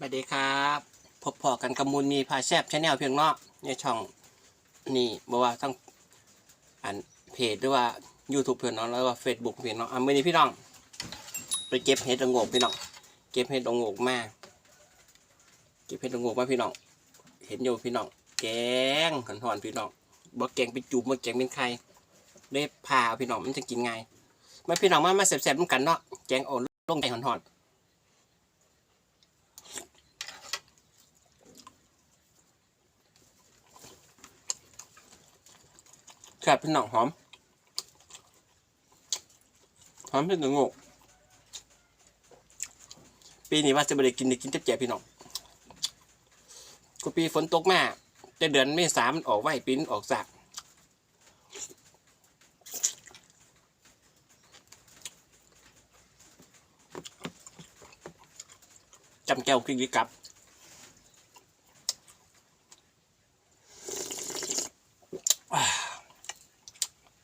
สวัสดีครับพบพอกันกับมูลมีพาแซบชาแนลเพียงเนอกในช่องนี่บอกว่าทั้งอันเพจหรือว่า YouTube เพียงเน้องแล้วก็ Facebook เพียงเน้องอะมื่อนี้พี่น้อง ไปเก็บเห็ดระงกพี่น้องเก็บเห็ดระงกมาเก็บเห็ดระงกมาพี่น้องเห็นอยู่พี่น้องแกงขันหอนพี่น้องบ่แกงไปจุ่มบ่แกงเป็นไข่เล็บพาพี่น้องมันจะกินไงมาพี่น้องมามาแซ่บๆด้วยกันเนาะแกงโอนลงไปหอนๆ แซ่เป็นหนังหอม หอมเป็นหนังงกปีนี้ว่าจะไม่ได้กินได้กินแต่แจ่พี่น้องก็ปีฝนตกมาแต่เดือนเมษามันออกไว้ปีนออกสากจำแก้วกินดีกับ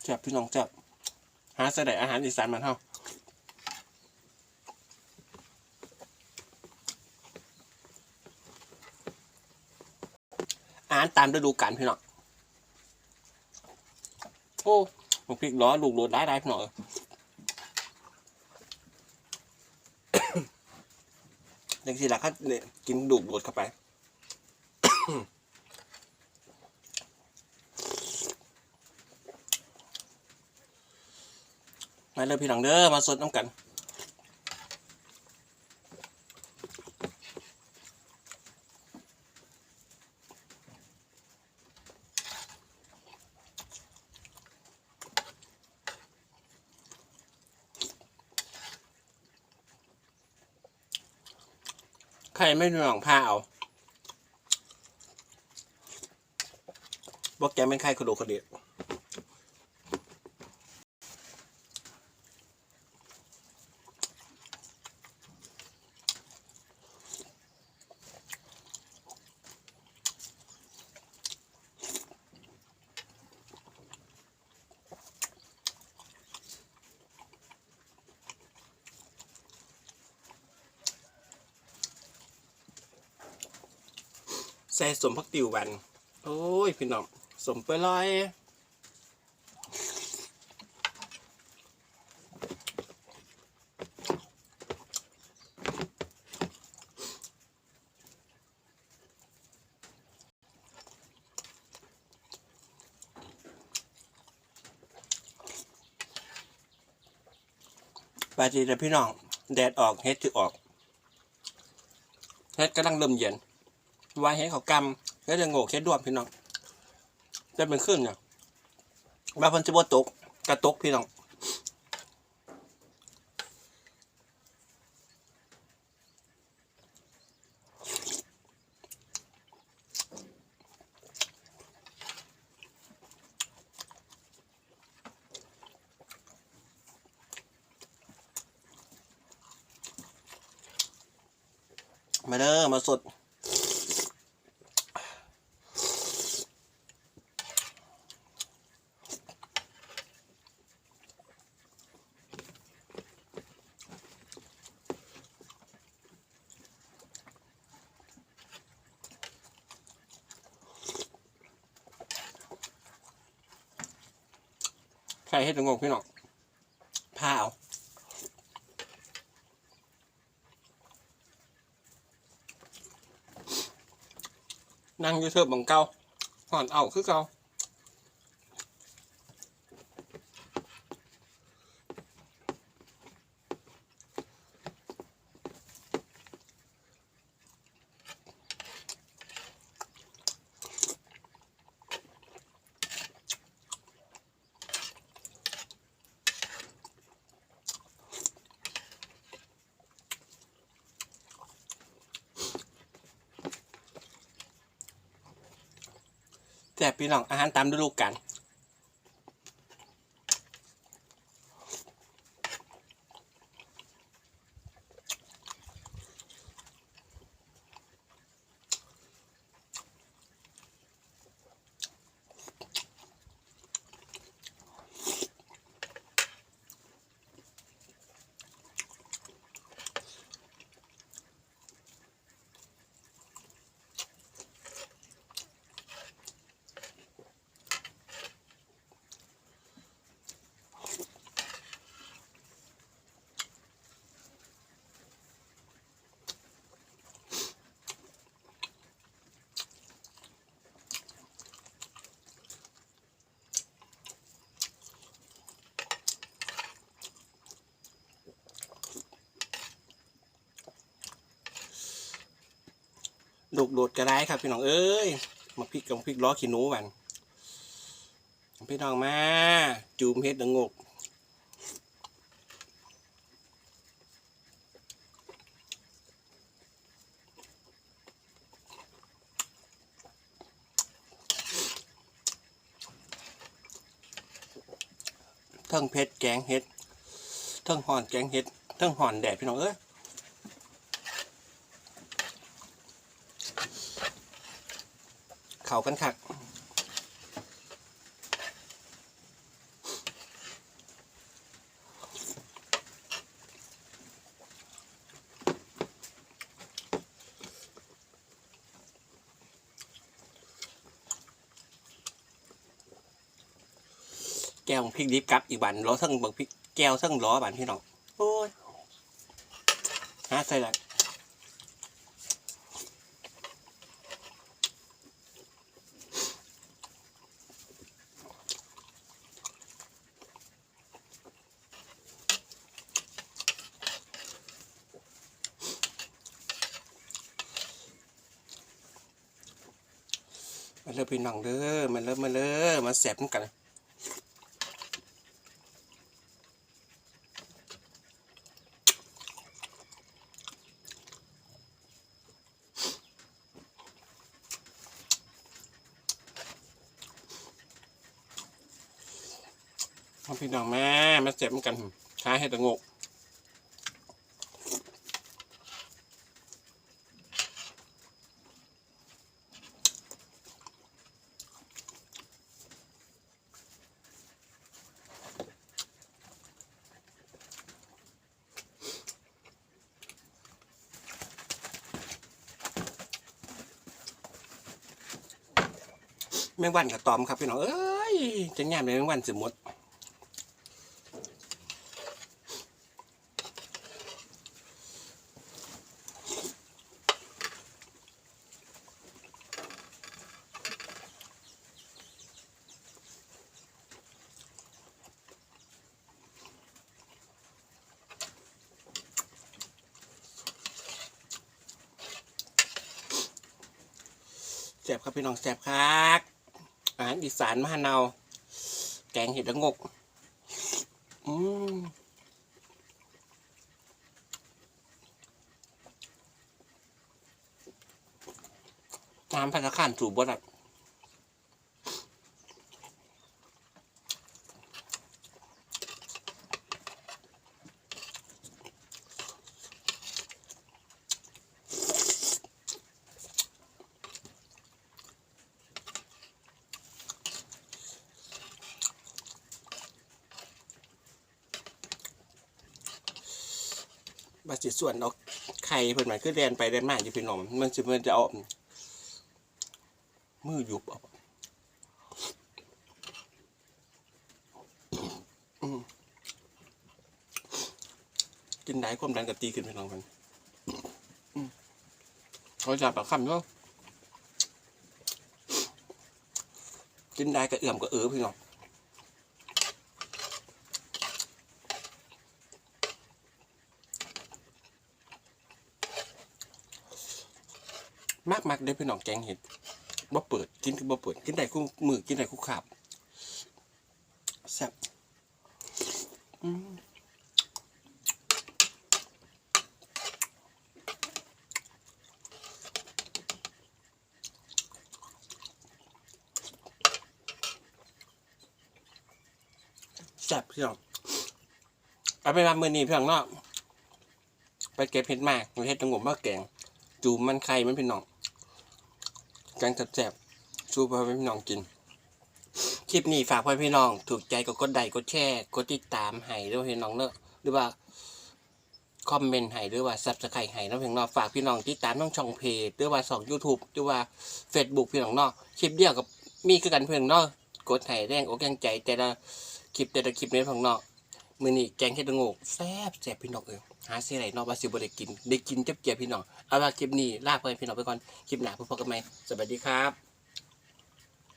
แซ่บ พี่น้องแซ่บหาเสด็จอาหารอีสานมันเฮาอาหารตามฤดูกาลพี่น้องโอ้ลูกพริกล้อลูกโรดได้ได้พี่น้องเอ้ยจังสิละเขากินดูกโรดเข้าไป มาเลยพี่น้องเด้อมาสดน้ำกันใครไม่มีหวังผ้าเอาบอกแกเป็นใครกระโดดกระเดียด ใส่สมพักติววันโอ้ยพี่น้องสมไปลอยปาจีแต่พี่น้อง แดดออกเฮ็ดจะออกเฮ็ดกำลังเริ่มเย็น ว้ให้เขากำแล้วจะโง่แค่ดดวมพี่น้องจะเป็นขึ้นเนี่ยบางคนจะบ่ตกกระตกพี่น้องมาเด้อมาสด รให้ตงงพี่น้องผ้าเอานั่งอยูเทิร์บังเก่าหอนเอาคือเก่า แต่พี่น้องอาหารตามฤดูกาล ลูกโดดก็ได้ครับพี่น้องเอ้ยมาพริกกับพริกล้อขี้หนูมันพี่น้องมา จูมเฮ็ดละงกเทิงเพชรแกงเห็ดเทิงห่อนแกงเห็ดเทิงห่อนแดดพี่น้องเอ้ย เขากันคักแก้วพริกดิบกับอีกบันล้อเทิงบิกพริกแก้วเทิงล้อบันพี่น้องโอ้ยหาใส่ละ มาเริ่มพี่น้องเด้อมาเริ่มมาเริ่มมาแสบกันมาพี่น้องแม่มาเจ็บเหมือนกันช้าให้ตะงก มงวันกับตอมครับพี่น้องเอ้ยจะแง่มเลยแมงวันสมมติแซ่บครับพี่น้องแซ่บครับารอีสานมาเนา แกงเห็ดละงก อืมน้ำพันธะขันสูบบ่ได้ อะบาสิส่วนเอาไข่เพิ่นมาคือเรียนไปเรียนมาอยู่พี่น้องมันสิมันจะเอามือหยุบออืมกินได้ความดันกะตีขึ้นพี่น้องมันเขาจับปากคำเนาะกินได้ก็เอื่อมก็เอือพี่น้อง มากมากๆเด้พี่น้องแกงเห็ดบ่เปิดกินคือบ่เปิดกินได้คู่มือกินได้คู่ขาบแซ่บอืมแซ่บพี่น้องเอาไปมามือนี้พี่น้องเนาะไปเก็บเห็ดมากเห็ดตะงมมาแกงจูมมันไข่มันพี่น้อง กงแซ่บๆชูพ่อพี่น้องกิน คลิปนี้ฝากพ่อพี่น้อง ถูกใจก็กดไลค์กดแชร์กดติดตามให้ด้วยพี่น้องเนอะหรือว่าคอมเมนต์ให้หรือว่าซับสไครต์ให้น้องพี่น้องฝากพี่น้องติดตามน้องช่องเพจหรือว่าสองยูทูบหรือว่าเฟซบุ๊กพี่น้องเนาะคลิปเดียวกับมีคือกันเพื่อนเนาะกดให้แรงอกแรงใจแต่ละคลิปแต่ละคลิปในพี่น้องเนาะมือนี้แกงเห็ดละโงกแซ่บแซ่บพี่น้องเอ้ย หาเสียไหนนอกบาซิบเลยกินได้กินเจ็บเกียพี่น้องเอาละคลิปนี้ลาไปพี่น้องไปก่อนคลิปหน้าพบกันใหม่สวัสดีครับ